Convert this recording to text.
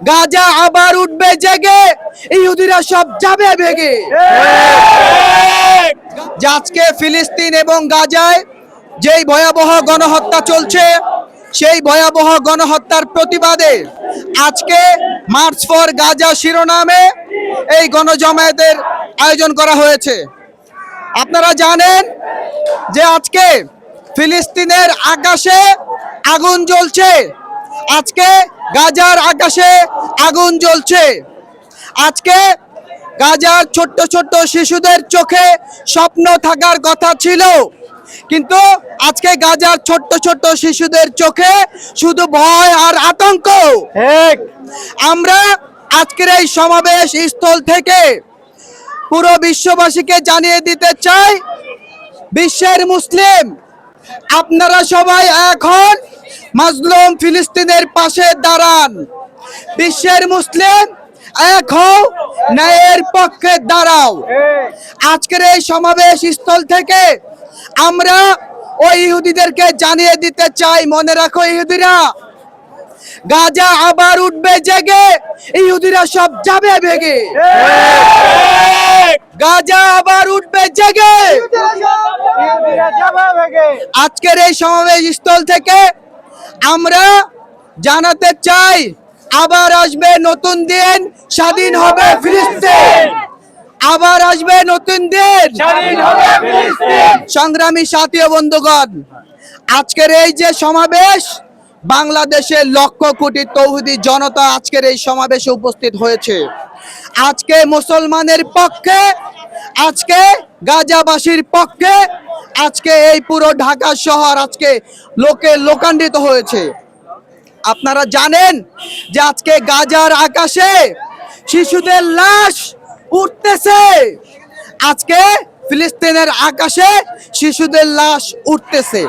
গাজা আবার উঠবে জেগে ইহুদিরা সব যাবে যে আজকে ফিলিস্তিন এবং গাজায় যেই ভয়াবহ গণহত্যা চলছে সেই ভয়াবহ গণহত্যার প্রতিবাদে আজকে মার্চ ফর গাজা শিরোনামে এই গণজমায়েতের আয়োজন করা হয়েছে। আপনারা জানেন যে আজকে ফিলিস্তিনের আকাশে আগুন জ্বলছে। আজকে গাজার আকাশে আগুন জ্বলছে। আজকে গাজার ছোট্ট ছোট্ট শিশুদের চোখে স্বপ্ন থাকার কথা ছিল। কিন্তু আজকে গাজার ছোট্ট ছোট্ট শিশুদের চোখে শুধু ভয় আর আতঙ্ক। আমরা আজকের এই সমাবেশ স্থল থেকে পুরো বিশ্ববাসীকে জানিয়ে দিতে চাই বিশ্বের মুসলিম আপনারা সবাই এখন মাজলুম ফিলিস্তিনের পাশে দাঁড়ান। বিশ্বের মুসলিম এক হও ন্যায়ের পক্ষে দাঁড়াও। আজকের এই সমাবেশ স্থল থেকে আমরা ওই ইহুদিদেরকে জানিয়ে দিতে চাই মনে রাখো ইহুদিরা। গাজা আবার উঠবে জেগে ইহুদিরা সব যাবে ভেগে। গাজা আবার উঠবে জেগে। আজকের এই সমাবেশ স্থল থেকে আমরা জানাতে চাই আবার আসবে নতুন দিন স্বাধীন হবে ফিলিস্তিন। আবার আসবে নতুন দিন। সংগ্রামী সাথী বন্ধুগণ আজকের এই যে সমাবেশ বাংলাদেশের লক্ষ কোটি তৌহিদি জনতা আজকের এই সমাবেশে উপস্থিত হয়েছে। আজকে মুসলমানের পক্ষে আজকে গাজাবাসীর পক্ষে আজকে এই পুরো ঢাকা শহর আজকে লোকে লোকান্বিত হয়েছে। আপনারা জানেন যে আজকে গাজার আকাশে শিশুদের লাশ উঠতেছে। আজকে ফিলিস্তিনের আকাশে শিশুদের লাশ উঠতেছে।